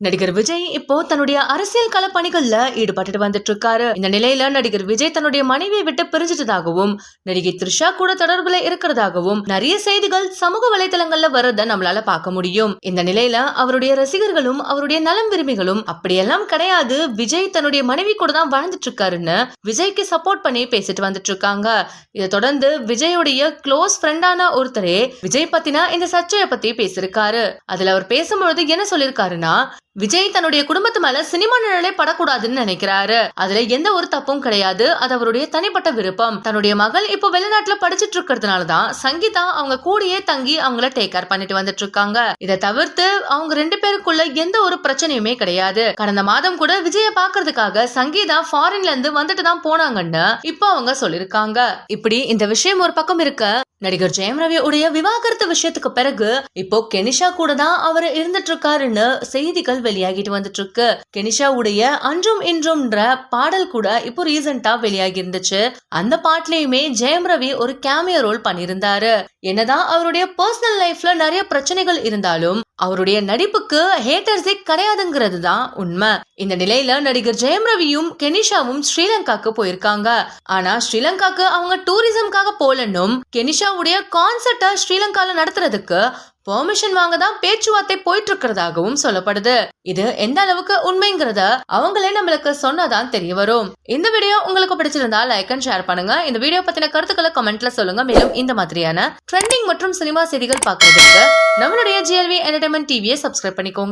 நடிகர் விஜய் இப்போ தன்னுடைய அரசியல் கள பணிகள்ல ஈடுபட்டுட்டு வந்துட்டு இருக்காரு இந்த நிலையில நடிகர் விஜய் தன்னுடைய மனைவியை விட்டு பிரிஞ்சிட்டதாகவும் நடிகை த்ரிஷா கூட தொடர்புல இருக்கிறதாகவும் நிறைய செய்திகள் சமூக வலைதளங்கள்ல வர்றத நம்மளால பார்க்க முடியும். இந்த நிலையில அவருடைய ரசிகர்களும் அவருடைய நலம் விரும்பிகளும் அப்படியெல்லாம் கிடையாது. விஜய் தன்னுடைய மனைவி கூட தான் வாழ்ந்துட்டு இருக்காருன்னு விஜய்க்கு சப்போர்ட் பண்ணி பேசிட்டு வந்துட்டு இருக்காங்க இதை தொடர்ந்து விஜயுடைய க்ளோஸ் ஃப்ரெண்டான ஒருத்தரே விஜய் பத்தினா இந்த சர்ச்சையை பத்தி பேசியிருக்காரு. அதுல அவர் பேசும்பொழுது என்ன சொல்லிருக்காருன்னா விஜய் தன்னுடைய குடும்பத்து மேல சினிமா நிழலே படக்கூடாதுன்னு நினைக்கிறாரு. அதுல எந்த ஒரு தப்பும் கிடையாது. அது அவருடைய தனிப்பட்ட விருப்பம். தன்னுடைய மகள் இப்போ வெளிநாட்டுல படிச்சிட்டு இருக்கிறதுனாலதான் சங்கீதா அவங்க கூடயே தங்கி அவங்கள டேக் கேர் பண்ணிட்டு வந்துட்டு இருக்காங்க. இதை தவிர்த்து அவங்க ரெண்டு பேருக்குள்ள எந்த ஒரு பிரச்சனையுமே கிடையாது. கடந்த மாதம் கூட விஜய பாக்குறதுக்காக சங்கீதா ஃபாரின்ல இருந்து வந்துட்டு தான் போனாங்கன்னு இப்போ அவங்க சொல்லிருக்காங்க இப்படி இந்த விஷயம் ஒரு பக்கம் இருக்க நடிகர் ஜெயம் ரவி உடைய விவாகரத்து விஷயத்துக்கு பிறகு இப்போ கெனிஷா கூட தான் அவர் இருந்துட்டு இருக்காருன்னு செய்திகள் வெளியாகிட்டு வந்துட்டு இருக்கு கெனிஷா உடைய அன்றும் இன்றும்ன்ற பாடல் கூட இப்போ ரீசெண்டா வெளியாகி இருந்துச்சு அந்த பாட்டுலயுமே ஜெயம் ரவி ஒரு கேமியோ ரோல் பண்ணியிருந்தாரு. என்னதான் அவருடைய பர்சனல் லைஃப்ல நிறைய பிரச்சனைகள் இருந்தாலும் அவருடைய நடிப்புக்கு ஹேட்டர்ஸே கிடையாதுங்கிறது தான் உண்மை. இந்த நிலையில நடிகர் ஜெயம் ரவியும் கெனிஷாவும் ஸ்ரீலங்காக்கு போயிருக்காங்க. ஆனா ஸ்ரீலங்காக்கு அவங்க டூரிசம்காக போலன்னும் கெனிஷாவுடைய கான்சர்ட்டை ஸ்ரீலங்கால நடத்துறதுக்கு பெர்மிஷன் வாங்க தான் பேச்சுவார்த்தை போயிட்டு இருக்கிறதாகவும் சொல்லப்படுது. இது எந்த அளவுக்கு உண்மைங்கிறத அவங்களே நம்மளுக்கு சொன்னாதான் தெரிய வரும். இந்த வீடியோ உங்களுக்கு பிடிச்சிருந்தா லைக் அண்ட் ஷேர் பண்ணுங்க. இந்த வீடியோ பத்தின கருத்துக்களை கமெண்ட்ல சொல்லுங்க. மேலும் இந்த மாதிரியான ட்ரெண்டிங் மற்றும் சினிமா செய்திகள் பார்க்கறதுக்கு நம்மளுடைய ஜிஎல்வி என்டர்டைன்மெண்ட் டிவியை சப்ஸ்கிரைப் பண்ணிக்கோங்க.